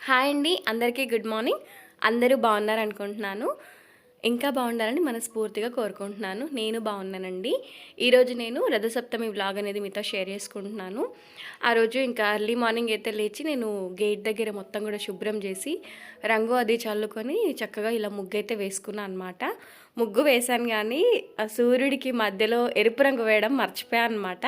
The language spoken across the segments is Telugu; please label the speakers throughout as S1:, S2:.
S1: హాయ్ అండి అందరికీ గుడ్ మార్నింగ్. అందరూ బాగున్నారు అనుకుంటున్నాను. ఇంకా బాగుండాలని మనస్ఫూర్తిగా కోరుకుంటున్నాను. నేను బాగున్నానండి. ఈరోజు నేను రథసప్తమి వ్లాగ్ అనేది మీతో షేర్ చేసుకుంటున్నాను. ఆ రోజు ఇంకా ఎర్లీ మార్నింగ్ అయితే లేచి నేను గేట్ దగ్గర మొత్తం కూడా శుభ్రం చేసి రంగు అది చల్లుకొని చక్కగా ఇలా ముగ్గు అయితే వేసుకున్నాను అనమాట ముగ్గు వేశాను కానీ ఆ సూర్యుడికి మధ్యలో ఎరుపు రంగు వేయడం మర్చిపోయాను అనమాట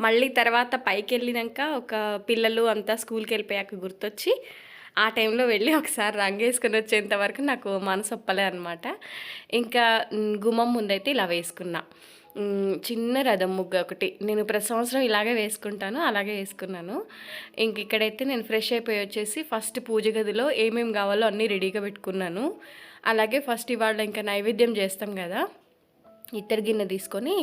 S1: మళ్ళీ తర్వాత పైకి వెళ్ళినాక ఒక పిల్లలు అంతా స్కూల్కి వెళ్ళిపోయాక గుర్తొచ్చి ఆ టైంలో వెళ్ళి ఒకసారి రంగేసుకుని వచ్చేంత వరకు నాకు మనసు ఒప్పలే అనమాట ఇంకా గుమ్మం ముందైతే ఇలా వేసుకున్నా. చిన్న రథం ముగ్గు ఒకటి. నేను ప్రతి సంవత్సరం ఇలాగే వేసుకుంటాను అలాగే వేసుకున్నాను. ఇంక ఇక్కడైతే నేను ఫ్రెష్ అయిపోయి వచ్చేసి ఫస్ట్ పూజ గదిలో ఏమేమి కావాలో అన్నీ రెడీగా పెట్టుకున్నాను. అలాగే ఫస్ట్ ఇవాళ ఇంకా నైవేద్యం చేస్తాం కదా ఇత్తడి గిన్నె తీసుకొని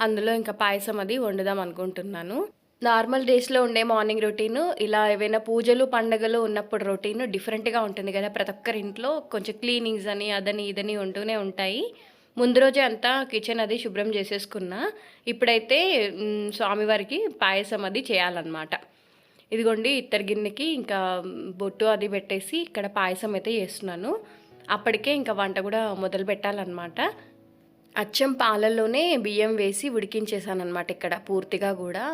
S1: అందులో ఇంకా పాయసం అది వండుదాం అనుకుంటున్నాను. నార్మల్ డేస్లో ఉండే మార్నింగ్ రొటీన్ ఇలా ఏవైనా పూజలు పండగలు ఉన్నప్పుడు రొటీన్ డిఫరెంట్గా ఉంటుంది కదా ప్రతి ఒక్కరి ఇంట్లో. కొంచెం క్లీనింగ్స్ అని అదని ఇదని ఉంటూనే ఉంటాయి. ముందు రోజే అంతా కిచెన్ అది శుభ్రం చేసేసుకున్నా. ఇప్పుడైతే స్వామివారికి పాయసం అది చేయాలన్నమాట. ఇదిగోండి ఇత్తడి గిన్నెకి ఇంకా బొట్టు అది పెట్టేసి ఇక్కడ పాయసం అయితే చేస్తున్నాను. అప్పటికే ఇంకా వంట కూడా మొదలు పెట్టాలన్నమాట అచ్చం పాలల్లోనే బియ్యం వేసి ఉడికించేసాను అనమాట ఇక్కడ పూర్తిగా కూడా.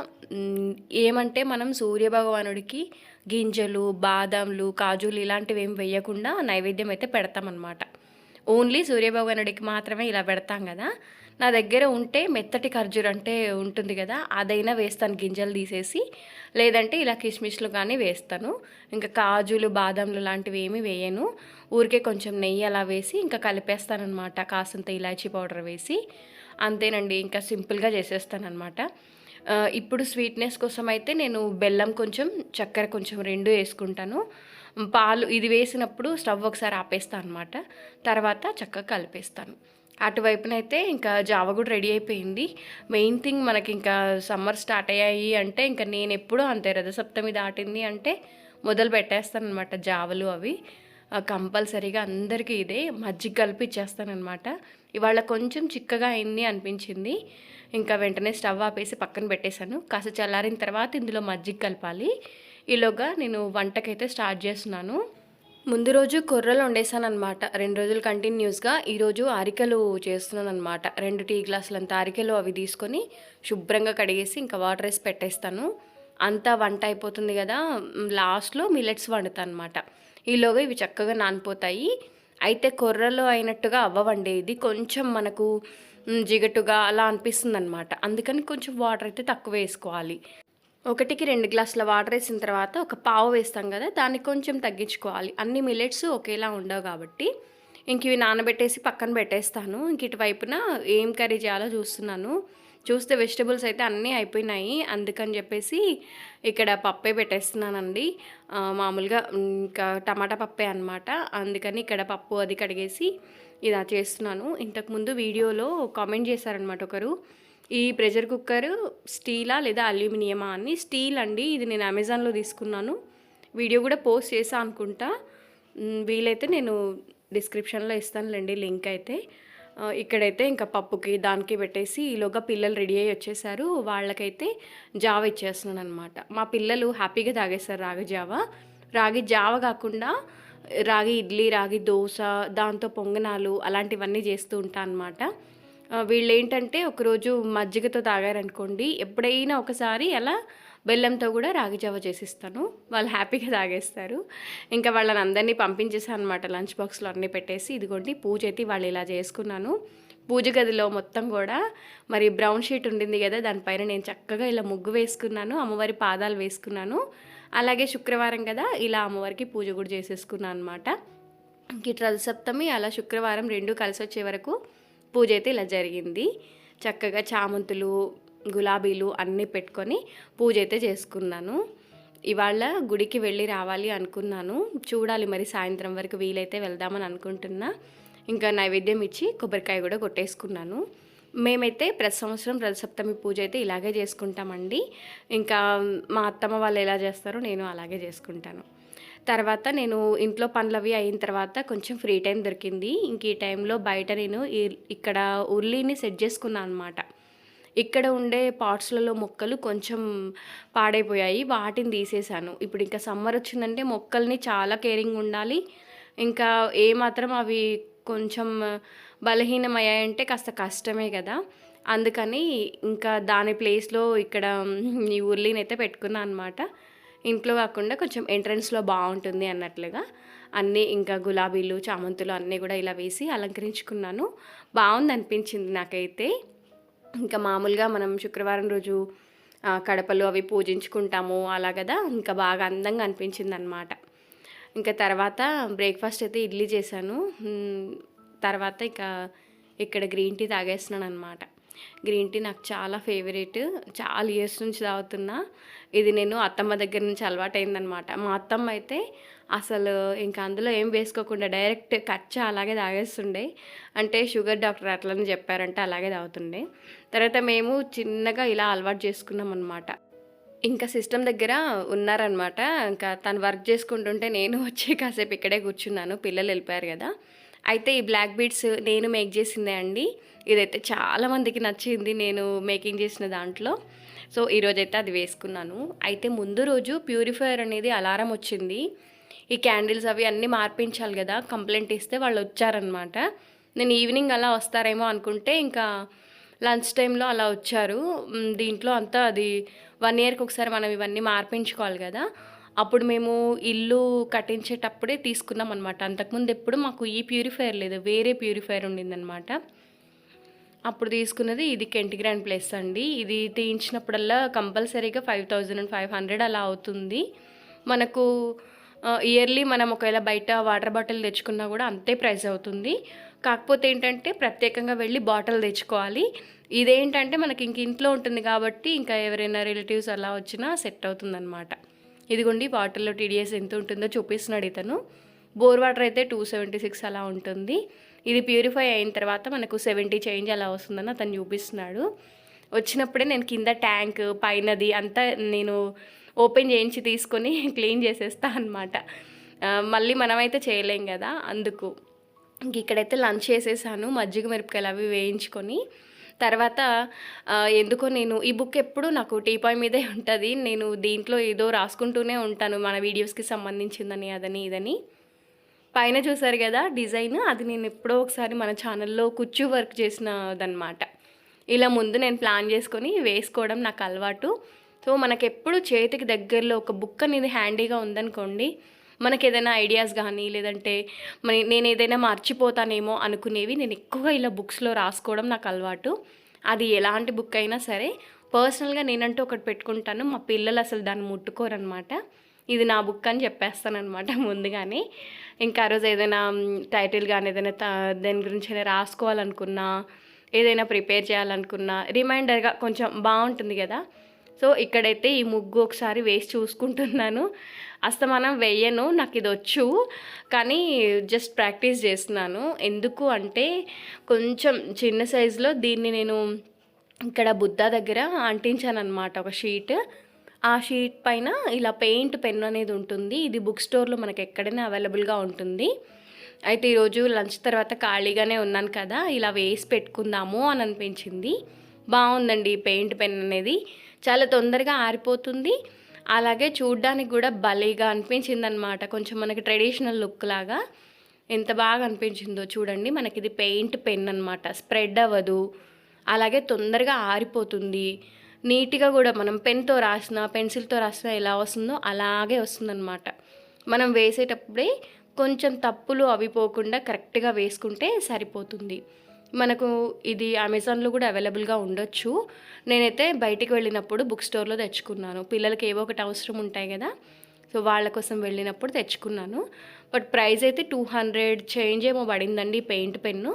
S1: ఏమంటే మనం సూర్యభగవానుడికి గింజలు బాదాంలు కాజులు ఇలాంటివి ఏం వేయకుండా నైవేద్యం అయితే పెడతామన్నమాట. ఓన్లీ సూర్యభగవానుడికి మాత్రమే ఇలా పెడతాం కదా. నా దగ్గర ఉంటే మెత్తటి ఖర్జూర అంటే ఉంటుంది కదా అదైనా వేస్తాను గింజలు తీసేసి. లేదంటే ఇలా కిస్మిస్లు కానీ వేస్తాను. ఇంకా కాజులు బాదంలు లాంటివి ఏమీ వేయను. ఊరికే కొంచెం నెయ్యి అలా వేసి ఇంకా కలిపేస్తానమాట కాసంత ఇలాచీ పౌడర్ వేసి. అంతేనండి ఇంకా సింపుల్గా చేసేస్తానమాట ఇప్పుడు స్వీట్నెస్ కోసం అయితే నేను బెల్లం కొంచెం చక్కెర కొంచెం రెండు వేసుకుంటాను. పాలు ఇది వేసినప్పుడు స్టవ్ ఒకసారి ఆపేస్తాను అనమాట తర్వాత చక్కగా కలిపేస్తాను. అటువైపునైతే ఇంకా జావ కూడా రెడీ అయిపోయింది. మెయిన్ థింగ్ మనకి ఇంకా సమ్మర్ స్టార్ట్ అయ్యాయి అంటే ఇంకా నేను ఎప్పుడూ అంతే రథసప్తమి దాటింది అంటే మొదలు పెట్టేస్తాను అనమాట జావలు అవి. కంపల్సరీగా అందరికీ ఇదే మజ్జిగ కలిపి ఇచ్చేస్తానమాట ఇవాళ కొంచెం చిక్కగా అయింది అనిపించింది. ఇంకా వెంటనే స్టవ్ ఆపేసి పక్కన పెట్టేశాను. కాస్త చల్లారిన తర్వాత ఇందులో మజ్జిగ కలపాలి. ఈలోగా నేను వంటకైతే స్టార్ట్ చేస్తున్నాను. ముందు రోజు కొర్రలు వండేసాను అనమాట రెండు రోజులు కంటిన్యూస్గా ఈరోజు అరికలు చేస్తున్నాను అనమాట రెండు టీ గ్లాసులంత అరికెలు అవి తీసుకొని శుభ్రంగా కడిగేసి ఇంకా వాటర్ వేసి పెట్టేస్తాను. అంతా వంట అయిపోతుంది కదా లాస్ట్లో మిల్లెట్స్ వండుతాను అనమాట ఈలోగా ఇవి చక్కగా నానిపోతాయి. అయితే కొర్రలో అయినట్టుగా అవ్వవండి ఇది కొంచెం మనకు జిగటుగా అలా అనిపిస్తుంది అనమాట అందుకని కొంచెం వాటర్ అయితే తక్కువ వేసుకోవాలి. ఒకటికి రెండు గ్లాసుల వాటర్ వేసిన తర్వాత ఒక పావు వేస్తాం కదా దాన్ని కొంచెం తగ్గించుకోవాలి. అన్ని మిల్లెట్స్ ఒకేలా ఉండవు కాబట్టి. ఇంక ఇవి నానబెట్టేసి పక్కన పెట్టేస్తాను. ఇంక ఇటువైపున ఏం కర్రీ చేయాలో చూస్తున్నాను. చూస్తే వెజిటబుల్స్ అయితే అన్నీ అయిపోయినాయి. అందుకని చెప్పేసి ఇక్కడ పప్పే పెట్టేస్తున్నానండి. మామూలుగా ఇంకా టమాటా పప్పే అనమాట అందుకని ఇక్కడ పప్పు అది కడిగేసి ఇలా చేస్తున్నాను. ఇంతకుముందు వీడియోలో కామెంట్ చేశారనమాట ఒకరు. ఈ ప్రెషర్ కుక్కర్ స్టీలా లేదా అల్యూమినియమా అని. స్టీల్ అండి ఇది నేను అమెజాన్లో తీసుకున్నాను. వీడియో కూడా పోస్ట్ చేసా అనుకుంటా. వీలైతే నేను డిస్క్రిప్షన్లో ఇస్తానులేండి లింక్ అయితే. ఇక్కడైతే ఇంకా పప్పుకి దానికి పెట్టేసి ఈలోగా పిల్లలు రెడీ అయ్యి వచ్చేసారు. వాళ్ళకైతే జావ ఇచ్చేస్తున్నాను అనమాట మా పిల్లలు హ్యాపీగా తాగేస్తారు రాగి జావ. రాగి జావ కాకుండా రాగి ఇడ్లీ రాగి దోశ దాంతో పొంగనాలు అలాంటివన్నీ చేస్తూ ఉంటాను అనమాట వీళ్ళు ఏంటంటే ఒకరోజు మజ్జిగతో తాగారనుకోండి ఎప్పుడైనా ఒకసారి అలా బెల్లంతో కూడా రాగి జావ చేసిస్తాను. వాళ్ళు హ్యాపీగా తాగేస్తారు. ఇంకా వాళ్ళని అందరినీ పంపించేసాను అనమాట లంచ్ బాక్స్లో అన్నీ పెట్టేసి ఇదిగోండి పూజ అయితే వాళ్ళు ఇలా చేసుకున్నాను. పూజ గదిలో మొత్తం కూడా మరి బ్రౌన్ షీట్ ఉండింది కదా దానిపైన నేను చక్కగా ఇలా ముగ్గు వేసుకున్నాను అమ్మవారి పాదాలు వేసుకున్నాను. అలాగే శుక్రవారం కదా ఇలా అమ్మవారికి పూజ కూడా చేసేసుకున్నాను అనమాట ఇంక రథసప్తమి అలా శుక్రవారం రెండు కలిసి వచ్చే వరకు పూజ అయితే ఇలా జరిగింది. చక్కగా చామంతులు గులాబీలు అన్నీ పెట్టుకొని పూజ అయితే చేసుకున్నాను. ఇవాళ గుడికి వెళ్ళి రావాలి అనుకున్నాను. చూడాలి మరి సాయంత్రం వరకు వీలైతే వెళ్దామని అనుకుంటున్నా. ఇంకా నైవేద్యం ఇచ్చి కొబ్బరికాయ కూడా కొట్టేసుకున్నాను. మేమైతే ప్రతి సంవత్సరం ప్రతిసప్తమి పూజ అయితే ఇలాగే చేసుకుంటామండి. ఇంకా మా అత్తమ్మ వాళ్ళు ఎలా చేస్తారో నేను అలాగే చేసుకుంటాను. తర్వాత నేను ఇంట్లో పనులు అవి అయిన తర్వాత కొంచెం ఫ్రీ టైం దొరికింది. ఇంక ఈ టైంలో బయట నేను ఇక్కడ ఉర్లీని సెట్ చేసుకున్నాను అనమాట ఇక్కడ ఉండే పాట్స్లలో మొక్కలు కొంచెం పాడైపోయాయి. వాటిని తీసేసాను. ఇప్పుడు ఇంకా సమ్మర్ వచ్చిందంటే మొక్కల్ని చాలా కేరింగ్ ఉండాలి. ఇంకా ఏ మాత్రం అవి కొంచెం బలహీనమయ్యాయంటే కాస్త కష్టమే కదా. అందుకని ఇంకా దాని ప్లేస్లో ఇక్కడ ఈ ఉర్లీని అయితే పెట్టుకున్నాను అనమాట ఇంట్లో కాకుండా కొంచెం ఎంట్రన్స్లో బాగుంటుంది అన్నట్లుగా. అన్నీ ఇంకా గులాబీలు చామంతులు అన్నీ కూడా ఇలా వేసి అలంకరించుకున్నాను. బాగుంది అనిపించింది నాకైతే. ఇంకా మామూలుగా మనం శుక్రవారం రోజు కడపలు అవి పూజించుకుంటాము అలా కదా ఇంకా బాగా అందంగా అనిపించింది అనమాట ఇంకా తర్వాత బ్రేక్ఫాస్ట్ అయితే ఇడ్లీ చేశాను. తర్వాత ఇక ఇక్కడ గ్రీన్ టీ తాగేస్తున్నాను అనమాట గ్రీన్ టీ నాకు చాలా ఫేవరెట్. చాలా ఇయర్స్ నుంచి తాగుతున్నా. ఇది నేను అత్తమ్మ దగ్గర నుంచి అలవాటైందనమాట. మా అత్తమ్మ అయితే అసలు ఇంకా అందులో ఏం వేసుకోకుండా డైరెక్ట్ కచ్చా అలాగే తాగేస్తుండే. అంటే షుగర్ డాక్టర్ అట్లని చెప్పారంటే అలాగే తాగుతుండే. తర్వాత మేము చిన్నగా ఇలా అలవాటు చేసుకున్నాం అనమాట ఇంకా సిస్టమ్ దగ్గర ఉన్నారనమాట. ఇంకా తను వర్క్ చేసుకుంటుంటే నేను వచ్చి కాసేపు ఇక్కడే కూర్చున్నాను. పిల్లలు వెళ్ళిపోయారు కదా. అయితే ఈ బ్లాక్ బీడ్స్ నేను మేక్ చేసిందే అండి. ఇదైతే చాలా మందికి నచ్చింది నేను మేకింగ్ చేసిన దాంట్లో. సో ఈరోజైతే అది వేసుకున్నాను. అయితే ముందు రోజు ప్యూరిఫైయర్ అనేది అలారం వచ్చింది. ఈ క్యాండిల్స్ అవి అన్నీ మార్పించాలి కదా కంప్లైంట్ ఇస్తే వాళ్ళు వచ్చారనమాట నేను ఈవినింగ్ అలా వస్తారేమో అనుకుంటే ఇంకా లంచ్ టైంలో అలా వచ్చారు. దీంట్లో అంతా అది వన్ ఇయర్కి ఒకసారి మనం ఇవన్నీ మార్పించుకోవాలి కదా. అప్పుడు మేము ఇల్లు కట్టించేటప్పుడే తీసుకున్నాం అనమాట అంతకుముందు ఎప్పుడు మాకు ఈ ప్యూరిఫైయర్ లేదు వేరే ప్యూరిఫైయర్ ఉండిందనమాట అప్పుడు తీసుకున్నది ఇది కెంటి గ్రాండ్ ప్లేస్ అండి. ఇది తీయించినప్పుడల్లా కంపల్సరీగా five thousand and five hundred అలా అవుతుంది. మనకు ఇయర్లీ మనం ఒకవేళ బయట వాటర్ బాటిల్ తెచ్చుకున్నా కూడా అంతే ప్రైస్ అవుతుంది. కాకపోతే ఏంటంటే ప్రత్యేకంగా వెళ్ళి బాటిల్ తెచ్చుకోవాలి. ఇదేంటంటే మనకి ఇంక ఇంట్లో ఉంటుంది కాబట్టి ఇంకా ఎవరైనా రిలేటివ్స్ అలా వచ్చినా సెట్ అవుతుందన్నమాట. ఇదిగోండి వాటర్లో టీడీఎస్ ఎంత ఉంటుందో చూపిస్తున్నాడు ఇతను. బోర్ వాటర్ అయితే టూ సెవెంటీ సిక్స్ అలా ఉంటుంది. ఇది ప్యూరిఫై అయిన తర్వాత మనకు సెవెంటీ చేంజ్ అలా వస్తుందని అతను చూపిస్తున్నాడు. వచ్చినప్పుడే నేను కింద ట్యాంక్ పైనది అంతా నేను ఓపెన్ చేయించి తీసుకొని క్లీన్ చేసేస్తా అనమాట మళ్ళీ మనమైతే చేయలేం కదా అందుకు. ఇంక ఇక్కడైతే లంచ్ చేసేసాను మజ్జిగ మిరపకాయలు అవి వేయించుకొని. తర్వాత ఎందుకో నేను ఈ బుక్ ఎప్పుడు నాకు టీపాయ్ మీదే ఉంటుంది. నేను దీంట్లో ఏదో రాసుకుంటూనే ఉంటాను. మన వీడియోస్కి సంబంధించిందని అదని ఇదని. పైన చూసారు కదా డిజైన్? అది నేను ఎప్పుడో ఒకసారి మన ఛానల్లో కుచ్చు వర్క్ చేసినదనమాట ఇలా ముందు నేను ప్లాన్ చేసుకొని వేసుకోవడం నాకు అలవాటు. సో మనకెప్పుడు చేతికి దగ్గరలో ఒక బుక్ అనేది హ్యాండీగా ఉందనుకోండి మనకి ఏదైనా ఐడియాస్ కానీ లేదంటే మరి నేను ఏదైనా మర్చిపోతానేమో అనుకునేవి నేను ఎక్కువగా ఇలా బుక్స్లో రాసుకోవడం నాకు అలవాటు. అది ఎలాంటి బుక్ అయినా సరే పర్సనల్గా నేనంటూ ఒకటి పెట్టుకుంటాను. మా పిల్లలు అసలు దాన్ని ముట్టుకోరనమాట. ఇది నా బుక్ అని చెప్పేస్తానమాట ముందుగానే. ఇంకా ఆ రోజు ఏదైనా టైటిల్ కానీ ఏదైనా త- దాని గురించి ఏదైనా రాసుకోవాలనుకున్నా ఏదైనా ప్రిపేర్ చేయాలనుకున్నా రిమైండర్గా కొంచెం బాగుంటుంది కదా. సో ఇక్కడైతే ఈ ముగ్గు ఒకసారి వేసి చూసుకుంటున్నాను. అస్తమానం వేయను నాకు ఇది వచ్చు కానీ జస్ట్ ప్రాక్టీస్ చేస్తున్నాను. ఎందుకు అంటే కొంచెం చిన్న సైజులో దీన్ని నేను ఇక్కడ బుద్ధ దగ్గర అంటించాను అనమాట ఒక షీట్ ఆ షీట్ పైన ఇలా పెయింట్ పెన్ అనేది ఉంటుంది. ఇది బుక్ స్టోర్లో మనకి ఎక్కడైనా అవైలబుల్గా ఉంటుంది. అయితే ఈరోజు లంచ్ తర్వాత ఖాళీగానే ఉన్నాను కదా ఇలా వేసి పెట్టుకుందాము అని అనిపించింది. బాగుందండి ఈ పెయింట్ పెన్ అనేది. చాలా తొందరగా ఆరిపోతుంది. అలాగే చూడ్డానికి కూడా భలేగా అనిపించింది అనమాట కొంచెం మనకి ట్రెడిషనల్ లుక్ లాగా ఎంత బాగా అనిపించిందో చూడండి. మనకి ఇది పెయింట్ పెన్ అనమాట స్ప్రెడ్ అవ్వదు. అలాగే తొందరగా ఆరిపోతుంది. నీట్గా కూడా మనం పెన్తో రాసిన పెన్సిల్తో రాసిన ఎలా వస్తుందో అలాగే వస్తుందన్నమాట. మనం వేసేటప్పుడే కొంచెం తప్పులు అవి పోకుండా కరెక్ట్గా వేసుకుంటే సరిపోతుంది. మనకు ఇది అమెజాన్లో కూడా అవైలబుల్గా ఉండొచ్చు. నేనైతే బయటికి వెళ్ళినప్పుడు బుక్ స్టోర్లో తెచ్చుకున్నాను. పిల్లలకి ఏవో ఒకటి అవసరం ఉంటాయి కదా సో వాళ్ళ కోసం వెళ్ళినప్పుడు తెచ్చుకున్నాను. బట్ ప్రైస్ అయితే టూ హండ్రెడ్ చేంజ్ ఏమో పడిందండి పెయింట్ పెన్ను.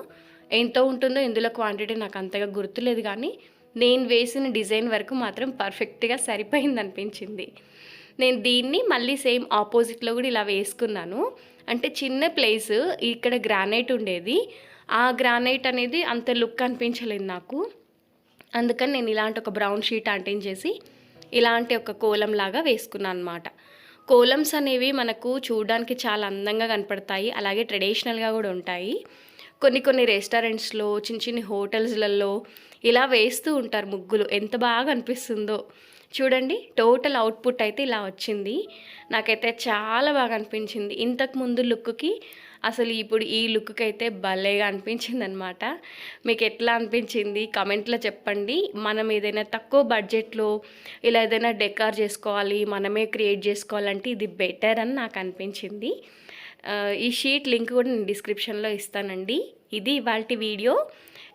S1: ఎంత ఉంటుందో ఇందులో క్వాంటిటీ నాకు అంతగా గుర్తులేదు కానీ నేను వేసిన డిజైన్ వరకు మాత్రం పర్ఫెక్ట్గా సరిపోయింది అనిపించింది. నేను దీన్ని మళ్ళీ సేమ్ ఆపోజిట్లో కూడా ఇలా వేసుకున్నాను. అంటే చిన్న ప్లేస్ ఇక్కడ గ్రానైట్ ఉండేది. ఆ గ్రానైట్ అనేది అంత లుక్ అనిపించలేదు నాకు. అందుకని నేను ఇలాంటి ఒక బ్రౌన్ షీట్ అంటించేసి ఇలాంటి ఒక కోలం లాగా వేసుకున్నాను అనమాట కోలమ్స్ అనేవి మనకు చూడడానికి చాలా అందంగా కనపడతాయి. అలాగే ట్రెడిషనల్గా కూడా ఉంటాయి. కొన్ని కొన్ని రెస్టారెంట్స్లో చిన్న చిన్న హోటల్స్లలో ఇలా వేస్తూ ఉంటారు ముగ్గులు. ఎంత బాగా అనిపిస్తుందో. చూడండి టోటల్ అవుట్పుట్ అయితే ఇలా వచ్చింది. నాకైతే చాలా బాగా అనిపించింది. ఇంతకు ముందు లుక్కి అసలు ఇప్పుడు ఈ లుక్కి అయితే భలేగా అనిపించింది అనమాట మీకు ఎట్లా అనిపించింది? కమెంట్లో చెప్పండి. మనం ఏదైనా తక్కువ బడ్జెట్లో ఇలా ఏదైనా డెకార్ చేసుకోవాలి మనమే క్రియేట్ చేసుకోవాలంటే ఇది బెటర్ అని నాకు అనిపించింది. ఈ షీట్ లింక్ కూడా నేను డిస్క్రిప్షన్లో ఇస్తానండి. ఇది ఇవాళ వీడియో.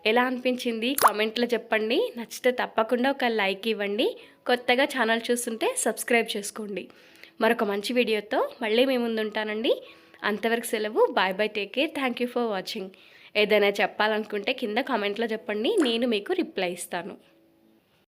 S1: ఎలా అనిపించింది? కామెంట్లో చెప్పండి. నచ్చితే తప్పకుండా ఒక లైక్ ఇవ్వండి. కొత్తగా ఛానల్ చూస్తుంటే సబ్స్క్రైబ్ చేసుకోండి. మరొక మంచి వీడియోతో మళ్ళీ మేము ముందుంటానండి. ఉంటానండి అంతవరకు సెలవు. Bye bye take care thank you for watching ఏదైనా చెప్పాలనుకుంటే కింద కామెంట్లో చెప్పండి. నేను మీకు రిప్లై ఇస్తాను.